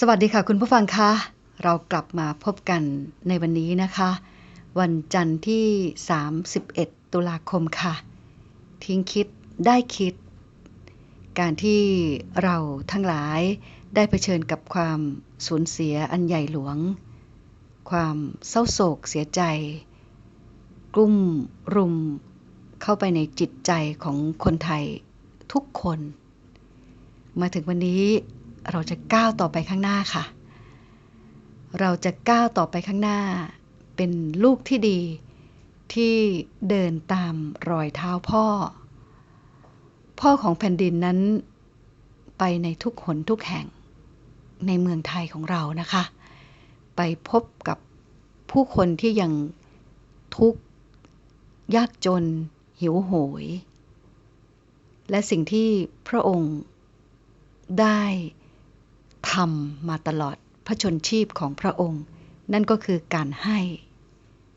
สวัสดีค่ะคุณผู้ฟังคะ เรากลับมาพบกันในวันนี้นะคะ วันจันทร์ที่ 31 ตุลาคมค่ะ ทิ้งคิดได้คิด การที่เราทั้งหลายได้เผชิญกับความสูญเสียอันใหญ่หลวง ความเศร้าโศกเสียใจ กลุ่มรุมเข้าไปในจิตใจของคนไทยทุกคน มาถึงวันนี้ เราจะก้าวต่อไปข้างหน้าค่ะ เราจะก้าวต่อไปข้างหน้า เป็นลูกที่ดี ที่เดินตามรอยเท้าพ่อ พ่อของแผ่นดินนั้น ไปในทุกหนทุกแห่ง ในเมืองไทยของเรานะคะ ไปพบกับผู้คนที่ยังทุกข์ยากจน หิวโหย และสิ่งที่พระองค์ได้ ทำมาตลอดพระชนชีพของพระองค์ นั่นก็คือการให้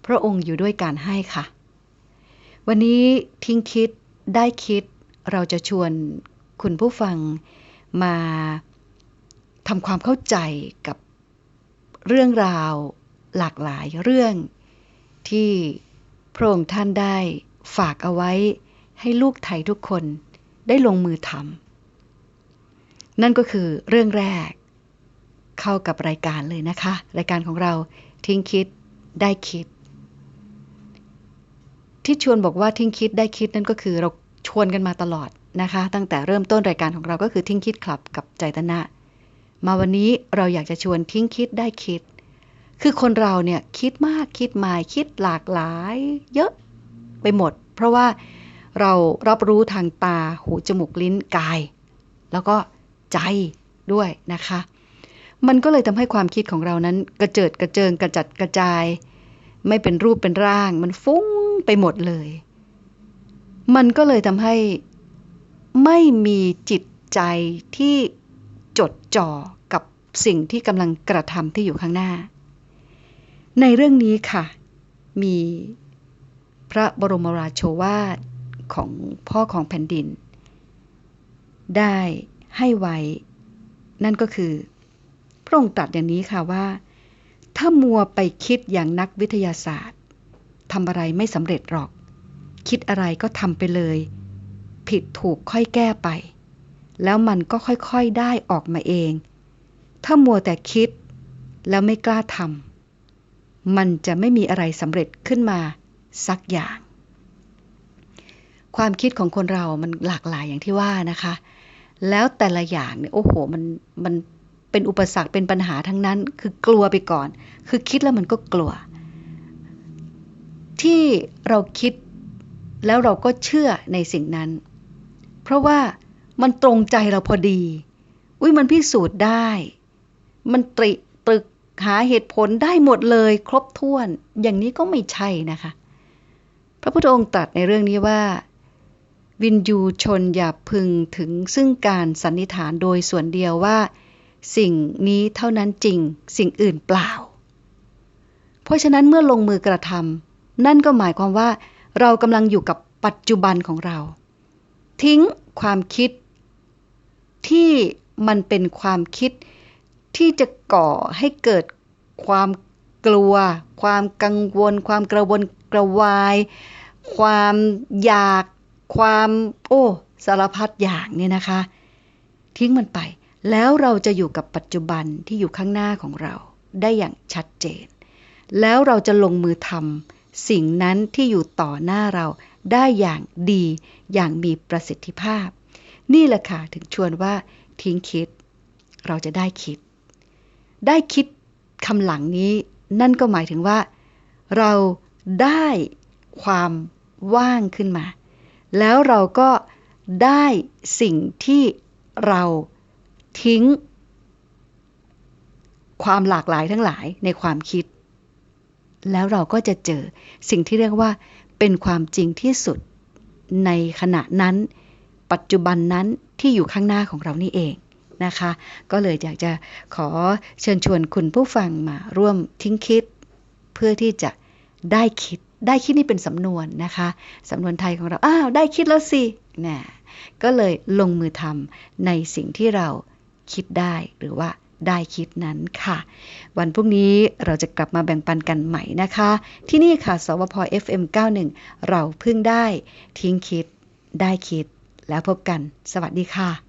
พระองค์อยู่ด้วยการให้ค่ะ วันนี้ทิ้งคิดได้คิดเราจะชวนคุณผู้ฟังมาทำความเข้าใจกับเรื่องราวหลากหลายเรื่อง ที่พระองค์ท่านได้ฝากเอาไว้ให้ลูกไทยทุกคนได้ลงมือทำนั่นก็คือเรื่องแรก เข้ากับรายการเลยนะคะ รายการของเราทิ้งคิดได้คิด ที่ชวนบอกว่าทิ้งคิดได้คิดนั่นก็คือเราชวนกันมาตลอดนะคะ ตั้งแต่เริ่มต้นรายการของเราก็คือทิ้งคิดคลับกับใจตนะ มาวันนี้เราอยากจะชวนทิ้งคิดได้คิด คือคนเราเนี่ยคิดมากคิดหมายคิดหลากหลาย เยอะไปหมด เพราะว่าเรารับรู้ทางตาหูจมูกลิ้นกาย แล้วก็ใจด้วยนะคะ มันก็เลยทำให้ความคิดของเรานั้น กระเจิดกระเจิงกระจัดกระจาย ไม่เป็นรูปเป็นร่าง มันฟุ้งไปหมดเลย มันก็เลยทำให้ไม่มีจิตใจที่จดจ่อกับสิ่งที่กำลังกระทำที่อยู่ข้างหน้า ในเรื่องนี้ค่ะ มีพระบรมราโชวาทของพ่อของแผ่นดิน ได้ให้ไว้ นั่นก็คือ พระองค์ตรัสอย่างนี้ค่ะว่า ถ้ามัวไปคิดอย่างนักวิทยาศาสตร์ทำอะไรไม่สำเร็จหรอก คิดอะไรก็ทำไปเลย ผิดถูกค่อยแก้ไป แล้วมันก็ค่อยๆได้ออกมาเอง ถ้ามัวแต่คิด แล้วไม่กล้าทำมันจะไม่มีอะไรสำเร็จขึ้นมาสักอย่าง ความคิดของคนเรามันหลากหลายอย่างที่ว่านะคะ แล้วแต่ละอย่างเนี่ยโอ้โหมันมัน เป็นอุปสรรคเป็นปัญหาทั้งนั้น คือกลัวไปก่อน คือคิดแล้วมันก็กลัว ที่เราคิดแล้วเราก็เชื่อในสิ่งนั้น เพราะว่ามันตรงใจเราพอดี อุ้ยมันพิสูจน์ได้ มันตริตรึกหาเหตุผลได้หมดเลย ครบถ้วน อย่างนี้ก็ไม่ใช่นะคะ พระพุทธองค์ตรัสในเรื่องนี้ว่า วินยูชนอย่าพึงถึงซึ่งการสันนิษฐานโดยส่วนเดียวว่า สิ่งนี้เท่านั้นจริง สิ่งอื่นเปล่า เพราะฉะนั้นเมื่อลงมือกระทำนั่นก็หมายความว่า เรากำลังอยู่กับปัจจุบันของเรา ทิ้งความคิด ที่มันเป็นความคิดที่จะก่อให้เกิดความกลัว ความกังวล ความกระวนกระวาย ความอยาก ความ โอ้ สารพัดอย่างเนี่ยนะคะ ทิ้งมันไป แล้วเราจะอยู่กับปัจจุบันที่อยู่ข้างหน้าของเราได้อย่างชัดเจน แล้วเราจะลงมือทำสิ่งนั้นที่อยู่ต่อหน้าเราได้อย่างดีอย่างมีประสิทธิภาพ นี่แหละค่ะถึงชวนว่าทิ้งคิด เราจะได้คิด ได้คิดคำหลังนี้ นั่นก็หมายถึงว่า เราได้ความว่างขึ้นมา แล้วเราก็ได้สิ่งที่เรา ทิ้ง ความหลากหลายทั้งหลายในความคิด แล้วเราก็จะเจอสิ่งที่เรียกว่า เป็นความจริงที่สุดในขณะนั้น ปัจจุบันนั้นที่อยู่ข้างหน้าของเรานี่เองนะคะ ก็เลยอยากจะขอเชิญชวนคุณผู้ฟังมาร่วมทิ้งคิด เพื่อที่จะได้คิดได้คิดนี่เป็นสำนวนนะคะ สำนวนไทยของเรา อ้าว ได้คิดแล้วสินะก็เลยลงมือทำในสิ่งที่เรา คิดได้หรือว่าได้คิดนั้นค่ะ วันพรุ่งนี้เราจะกลับมาแบ่งปันกันใหม่นะคะ ที่นี่ค่ะ สวพ FM 91 เราพึ่งได้ ทิ้งคิด ได้คิด แล้วพบกัน สวัสดีค่ะ